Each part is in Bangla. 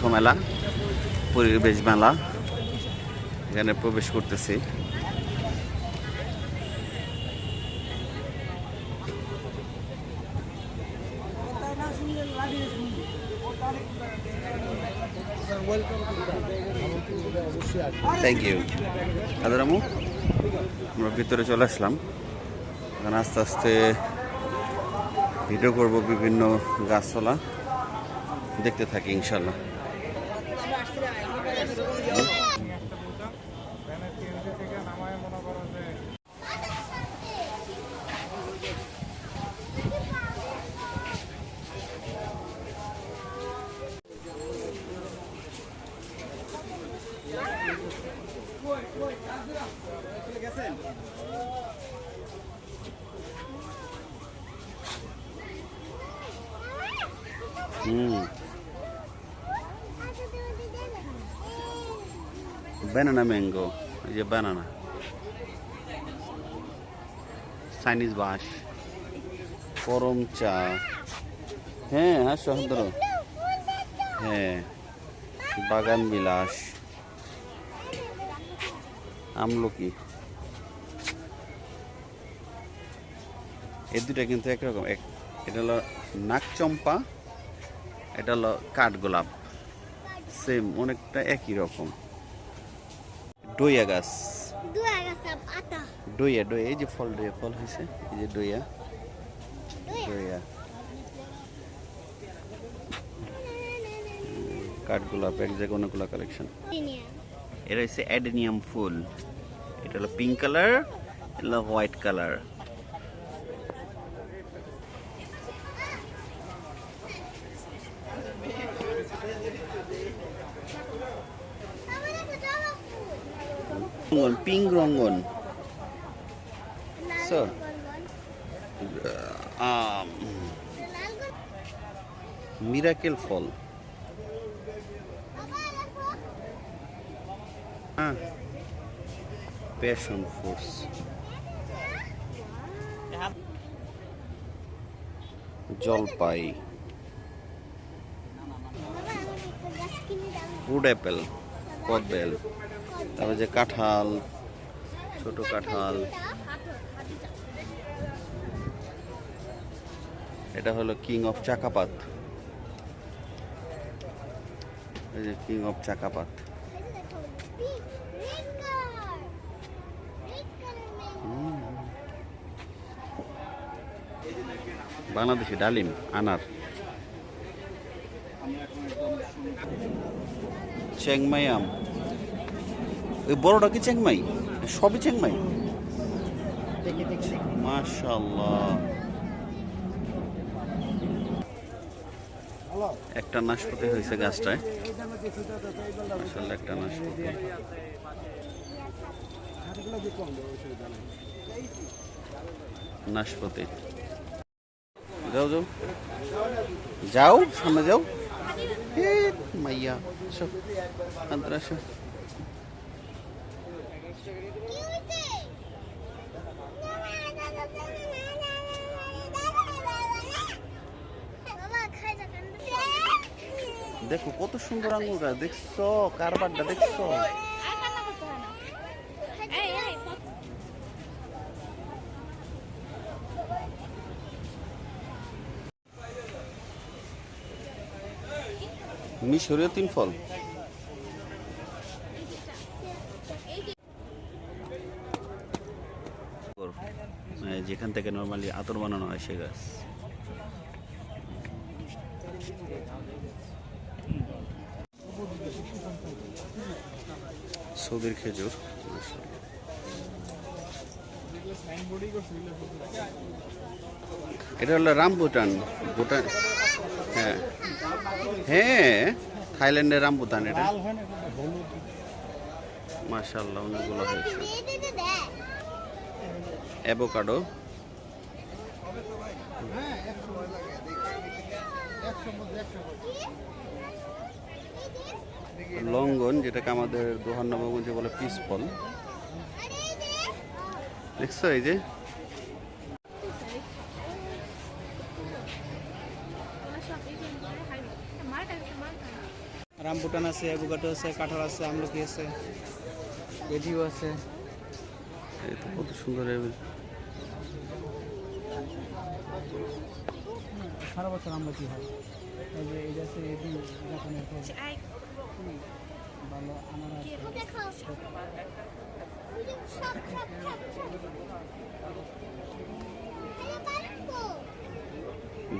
বৃক্ষ মেলা পরিবেশ মেলা, এখানে প্রবেশ করতেছি। থ্যাংক ইউ আদারামু আমরা ভিতরে চলে আসলাম। এখানে আস্তে আস্তে ভিডিও করব বিভিন্ন গাছপালা। দেখতে থাকি ইনশাল্লাহ ব্যানানা ম্যাঙ্গো এই যে ব্যানানা চাইনিজ বাস করম চা। হ্যাঁ আসো ধরো। হ্যাঁ বাগান বিলাস। আমলকি এই দুটা কিন্তু একরকম এক এটা হলো নাক চম্পা এটা হলো কাঠগোলাপ সেম অনেকটা একই রকম। ডইয়া গাছ। ডইয়া ডইয়া এই যে ফল ডইয়া ফল হয়েছে এই যে ডইয়া. ডইয়া কাঠগোলাপ এক জায়গায় অনেকগুলো কালেকশন. এটা হচ্ছে অ্যাডেনিয়াম ফুল। এটা হলো পিঙ্ক কালার এটা হলো হোয়াইট কালার পিঙ্ক রঙ্গন. মিরাকেল ফল হ্যাঁ। প্যাশন ফ্রুটস জলপাই। ফুড অ্যাপেল কদবেল তারপরে যে কাঁঠাল, ছোট কাঁঠাল। এটা হলো কিং অফ চাকাপাত এই যে কিং অফ চাকাপাত বাংলাদেশি ডালিম আনার। চেংমাই আম। ওই বড়টা কি চেংমাই? সবই চেংমাই? মাশাল্লাহ একটা নাশপাতি হয়েছে গাছটায় মাশাল্লাহ একটা নাশপাতি নাশপাতি যাও যাও যাও সামনে যাও মাইয়া আন্তর আসো দেখো কত সুন্দর আঙ্গুর গাছ দেখছ? কারবারটা, দেখছ? মিশরীয় তিন ফল। যেখান থেকে নর্মালি আতর বানানো হয় সে গাছ। সৌদির খেজুর। এটা হলো রামভুটান ভুটান। ভুটান হ্যাঁ। হ্যাঁ থাইল্যান্ডের রামভুটান এটা। মাশাল্লাহ অনেকগুলো হয়েছে। অ্যাভোকাডো। লঙ্ঘন যেটাকে আমাদের দোহান নবগঞ্জে বলে পিস ফল দেখছ এই যে? রামপুটান আছে অ্যাভোকাডো আছে কাঁঠাল আছে আমলকি আছে বেডিও আছে। এই তো কত সুন্দর সারা বছর আমলকি হয়। এই যে এই আছে এই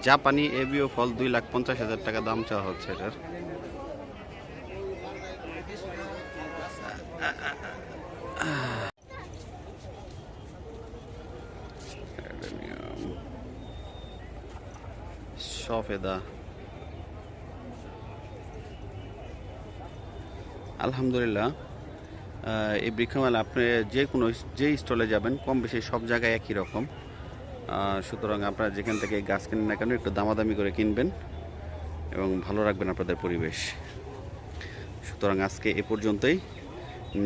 জাপানি এবিও ফল দুই লাখ পঞ্চাশ হাজার টাকা দাম চাওয়া হচ্ছে এটার। সফেদা। আলহামদুলিল্লাহ। এই বৃক্ষমেলা আপনি যে কোনো যে স্টলে যাবেন, কম বেশি সব জায়গায় একই রকম। সুতরাং আপনারা যেখান থেকে গাছ কিনেন না কেন একটু দামাদামি করে কিনবেন এবং ভালো রাখবেন আপনাদের পরিবেশ। সুতরাং আজকে এ পর্যন্তই।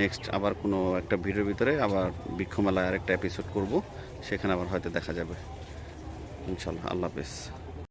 নেক্সট আবার কোনো একটা ভিডিওর ভিতরে আবার বৃক্ষমেলায় আরেকটা এপিসোড করব, সেখানে আবার হয়তো দেখা যাবে। ইনশাল্লাহ আল্লাহ হাফেজ।